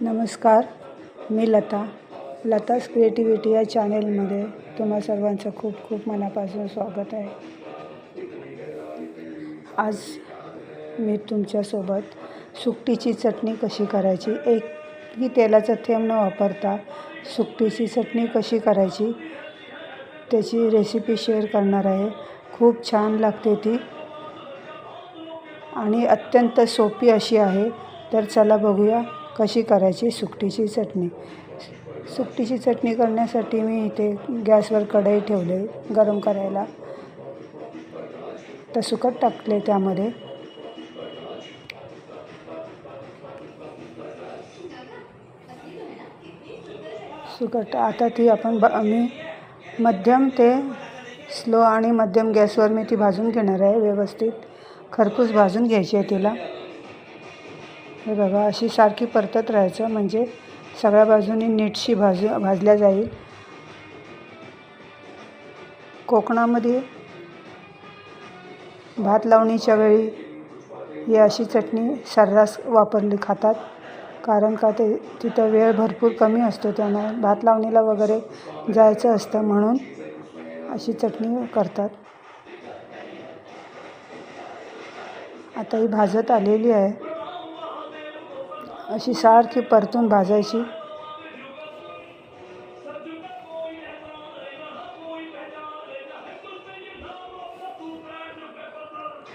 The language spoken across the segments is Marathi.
नमस्कार मी लता. लताज क्रिएटिव्हिटी या चॅनेलमध्ये तुम्हा सर्वांचं खूप खूप मनापासून स्वागत आहे. आज मी तुमच्यासोबत सुकटीची चटणी कशी करायची एकही तेलाचा थेंब न वापरता सुकटीची चटणी कशी करायची त्याची रेसिपी शेअर करणार आहे. खूप छान लागते ती. आणि अत्यंत सोपी अशी आहे. तर चला बघूया कशी करायची सुकटीची चटणी. सुकटीची चटणी करण्यासाठी मी इथे गॅसवर कढई ठेवले गरम करायला. तर सुकट टाकले त्यामध्ये. सुकट आता ती आपण ब मी मध्यम ते स्लो आणि मध्यम गॅसवर मी ती भाजून घेणार आहे व्यवस्थित. खरपूस भाजून घ्यायची आहे तिला. हे बघा अशी सारखी परतत राहायचं म्हणजे सगळ्या बाजूनी नीटशी भाजू भाजल्या जाईल. कोकणामध्ये भात लावणीच्या वेळी ही अशी चटणी सर्रास वापरली खातात कारण का ते तिथं वेळ भरपूर कमी असतो त्यामुळे भात लावणीला वगैरे जायचं असतं म्हणून अशी चटणी करतात. आता ही भाजत आलेली आहे. अशी सारखी परतून भाजायची.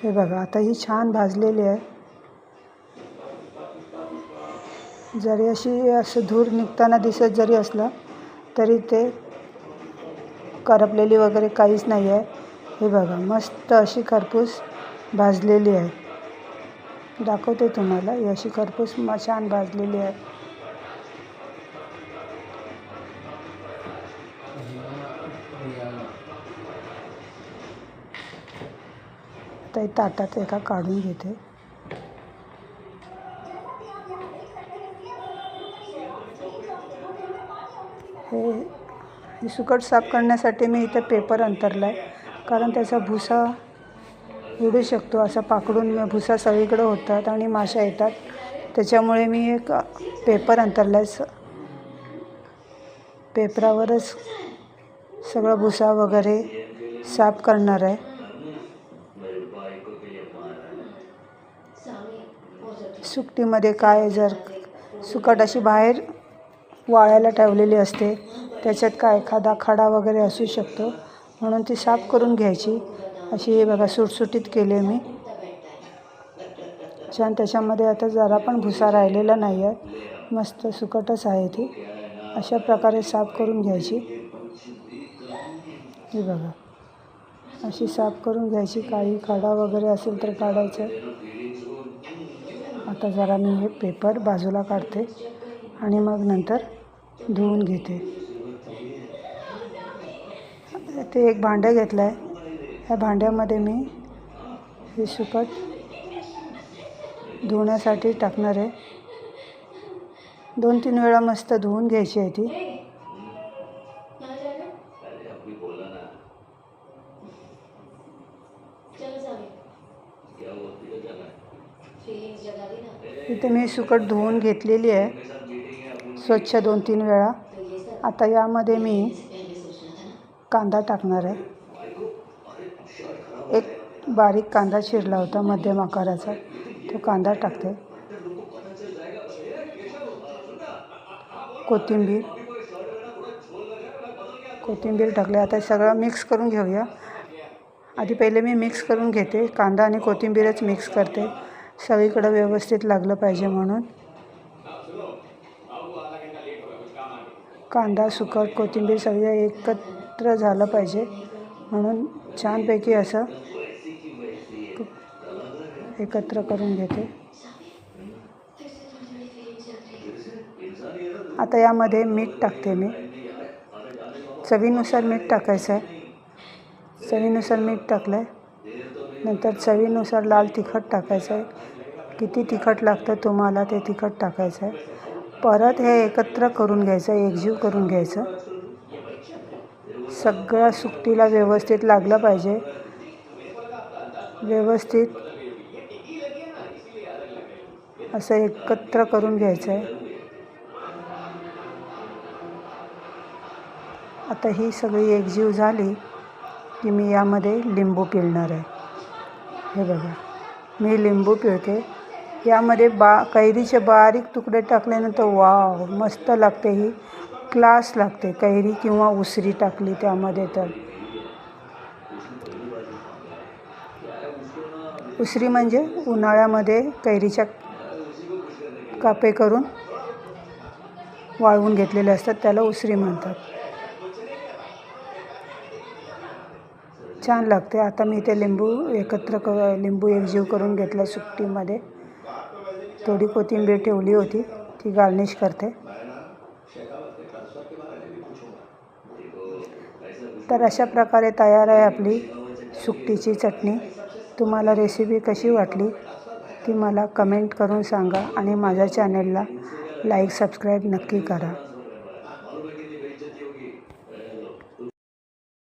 हे बघा आता ही छान भाजलेली आहे. जरी अशी असं धूर निघताना दिसत जरी असलं तरी ते करपलेली वगैरे काहीच नाही आहे हे बघा मस्त अशी खरपूस भाजलेली आहे. दाखवते तुम्हाला. ही अशी खरपूस छान भाजलेली आहे. आता ही ताटात एका काढून घेते. हे हे सुकट साफ करण्यासाठी मी इथे पेपर अंतरला आहे कारण त्याचा भुसा उडू शकतो असा पाकडून भुसा सगळीकडे होतात आणि माशा येतात. त्याच्यामुळे मी एक पेपर अंतरला आहे. पेपरावरच सगळं भुसा वगैरे साफ करणार आहे. सुकटीमध्ये काय जर सुकट अशी बाहेर वाळायला ठेवलेली असते त्याच्यात काय एखादा खडा वगैरे असू शकतो म्हणून ती साफ करून घ्यायची. अशी हे बघा सुटसुटीत केले मी. छान त्याच्यामध्ये आता जरा पण भुसा राहिलेला नाही आहे. मस्त सुकटच आहे ती. अशा प्रकारे साफ करून घ्यायची. हे बघा. अशी साफ करून घ्यायची. काही काढा वगैरे असेल तर काढायचं. आता जरा मी हे पेपर बाजूला काढते आणि मग नंतर धुवून घेते. ते एक भांडं घेतलं आहे ह्या भांड्यामध्ये मी हे सुकट धुण्यासाठी टाकणार आहे. दोन तीन वेळा मस्त धुवून घ्यायची आहे ती. इथे मी सुकट धुवून घेतलेली आहे. स्वच्छ दोन तीन वेळा. आता यामध्ये मी कांदा टाकणार आहे. एक बारीक कांदा चिरला होता मध्यम आकाराचा. तो कांदा टाकते. कोथिंबीर. कोथिंबीर टाकले. आता सगळं मिक्स करून घेऊया. आधी पहिले मी मिक्स करून घेते. कांदा आणि कोथिंबीरच मिक्स करते. सगळीकडं व्यवस्थित लागलं पाहिजे म्हणून. कांदा सुकट कोथिंबीर सगळं एकत्र झालं पाहिजे म्हणून छानपैकी असं एकत्र करून घेते. आता यामध्ये मीठ टाकते मी. चवीनुसार मीठ टाकायचं आहे. चवीनुसार मीठ टाकलं आहे नंतर चवीनुसार लाल तिखट टाकायचं आहे. किती तिखट लागतं तुम्हाला ते तिखट टाकायचं आहे. परत हे एकत्र करून घ्यायचं एकजीव करून घ्यायचं. सगळ्या सुट्टीला व्यवस्थित लागलं पाहिजे. व्यवस्थित असं एकत्र करून घ्यायचं आहे आता ही सगळी एकजीव झाली की मी यामध्ये लिंबू पिळणार आहे. हे बघा मी लिंबू पिळते. यामध्ये बा कैरीचे बारीक तुकडे टाकल्यानंतर वाव मस्त लागते ही. क्लास लागते कैरी किंवा उसरी टाकली त्यामध्ये तर. उसरी म्हणजे उन्हाळ्यामध्ये कैरीच्या कापे करून वाळवून घेतलेले असतात त्याला उसरी म्हणतात. छान लागते. आता मी ते लिंबू एकत्र क लिंबू एकजीव करून घेतलं सुट्टीमध्ये. थोडी कोथिंबीर ठेवली होती ती गार्निश करते. तर अशा प्रकारे तयार आहे आपली सुकटीची चटणी. तुम्हाला रेसिपी कशी वाटली ती मला कमेंट करून सांगा आणि माझ्या चॅनेलला लाईक सबस्क्राईब नक्की करा.